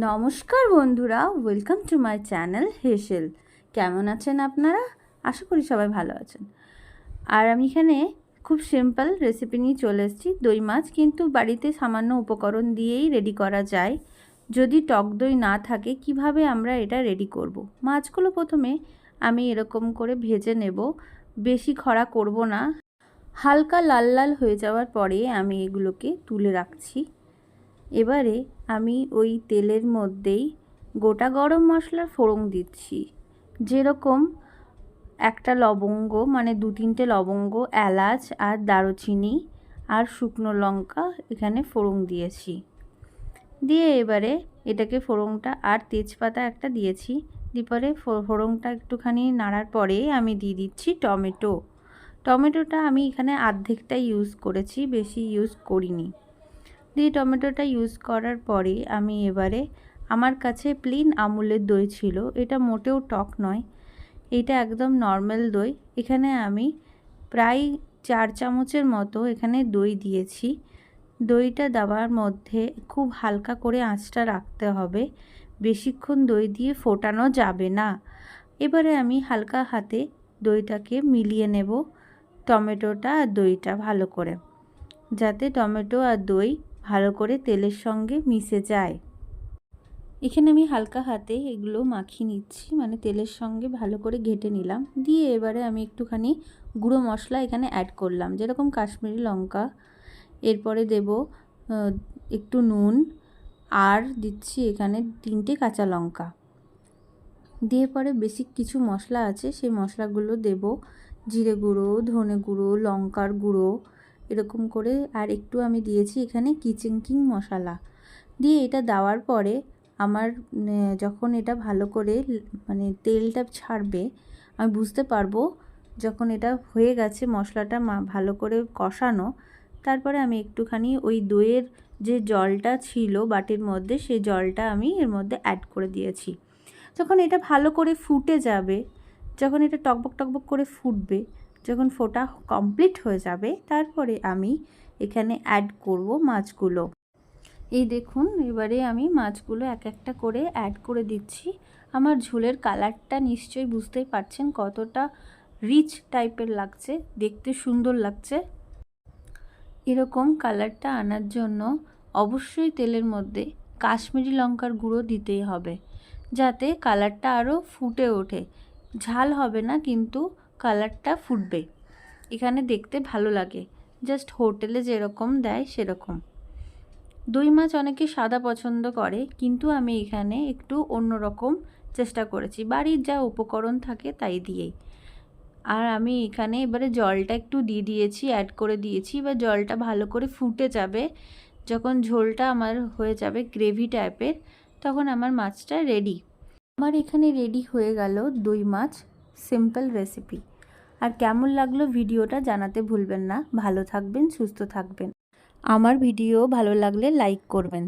নমস্কার বন্ধুরা welcome to my channel হেসেল কেমন আছেন আপনারা? আশা করি সবাই ভালো আছেন। আর আমি এখানে খুব সিম্পল রেসিপি নিয়ে চলে এসেছি। দই মাছ কিন্তু বাড়িতে সামান্য উপকরণ দিয়েই রেডি করা যায়। যদি টক দই না থাকে, কীভাবে আমরা এটা রেডি করব। মাছগুলো প্রথমে আমি এরকম করে ভেজে নেব। বেশি খরা করব না। হালকা লাল লাল হয়ে যাওয়ার পরে আমি এগুলোকে তুলে রাখছি। এবারে আমি ওই তেলের মধ্যেই গোটা গরম মশলার ফোড়ন দিচ্ছি। যেরকম একটা লবঙ্গ মানে দু তিনটে লবঙ্গ, এলাচ আর দারুচিনি আর শুকনো লঙ্কা এখানে ফোড়ন দিয়েছি। দিয়ে এবারে এটাকে ফোড়নটা আর তেজপাতা একটা দিয়েছি। দিয়ে ফোড়নটা একটুখানি নাড়ার পরে আমি দিয়ে দিচ্ছি টমেটো। টমেটোটা আমি এখানে অর্ধেকটা ইউজ করেছি, বেশি ইউজ করিনি। দিয়ে টমেটোটা ইউজ করার পরে আমি এবারে আমার কাছে প্লেন আমুলের দই ছিল। এটা মোটেও টক নয়, এটা একদম নর্মাল দই। এখানে আমি প্রায় চার চামচের মতো এখানে দই দিয়েছি। দইটা দেওয়ার মধ্যে খুব হালকা করে আঁচটা রাখতে হবে। বেশিক্ষণ দই দিয়ে ফোটানো যাবে না। এবারে আমি হালকা হাতে দইটাকে মিলিয়ে নেব টমেটোটা আর দইটা ভালো করে। যাতে টমেটো আর দই ভালো করে তেলের সঙ্গে মিশে যায়। এখানে আমি হালকা হাতে এগুলো মাখিয়ে নিচ্ছি মানে তেলের সঙ্গে ভালো করে ঘেটে নিলাম। দিয়ে এবারে আমি একটুখানি গুঁড়ো মশলা এখানে অ্যাড করলাম, যেরকম কাশ্মীরি লঙ্কা। এরপরে দেব একটু নুন, আর দিচ্ছি এখানে তিনটে কাঁচা লঙ্কা। দিয়ে পরে বেসিক কিছু মশলা আছে, সেই মশলাগুলো দেব। জিরে গুঁড়ো, ধনে গুঁড়ো, লঙ্কার গুঁড়ো এরকম করে, আর একটু আমি দিয়েছি এখানে কিচেন কিং মশলা। দিয়ে এটা দেওয়ার পরে আমার যখন এটা ভালো করে মানে তেলটা ছাড়বে, আমি বুঝতে পারব যখন এটা হয়ে গেছে মশলাটা ভালো করে কষানো, তারপরে আমি একটুখানি ওই দইয়ের যে জলটা ছিল বাটির মধ্যে, সেই জলটা আমি এর মধ্যে অ্যাড করে দিয়েছি। যখন এটা ভালো করে ফুটে যাবে, যখন এটা টকবক টকবক করে ফুটবে যখন ফোটা কমপ্লিট হয়ে যাবে, তারপরে আমি এখানে অ্যাড করব মাছগুলো। এই দেখুন, এবারে আমি মাছগুলো এক একটা করে অ্যাড করে দিচ্ছি। আমার ঝোলের কালারটা নিশ্চয়ই বুঝতেই পারছেন কতটা রিচ টাইপের লাগছে, দেখতে সুন্দর লাগছে। এরকম কালারটা আনার জন্য অবশ্যই তেলের মধ্যে কাশ্মীরি লঙ্কার গুঁড়ো দিতেই হবে, যাতে কালারটা আরও ফুটে ওঠে। ঝাল হবে না, কিন্তু কালারটা ফুটবে। এখানে দেখতে ভালো লাগে। জাস্ট হোটেলে যেরকম দেয় সেরকম। দই মাছ অনেকে সাদা পছন্দ করে, কিন্তু আমি এখানে একটু অন্যরকম চেষ্টা করেছি। বাড়ির যা উপকরণ থাকে তাই দিয়েই। আর আমি এখানে এবারে জলটা একটু দিয়ে দিয়েছি অ্যাড করে দিয়েছি। এবার জলটা ভালো করে ফুটে যাবে। যখন ঝোলটা আমার হয়ে যাবে গ্রেভি টাইপের তখন আমার মাছটা রেডি আমার এখানে রেডি হয়ে গেল দই মাছ। সিম্পল রেসিপি আর কেমন লাগল ভিডিওটা জানাতে ভুলবেন না। ভালো থাকবেন, সুস্থ থাকবেন। আমার ভিডিও ভালো লাগলে লাইক করবেন।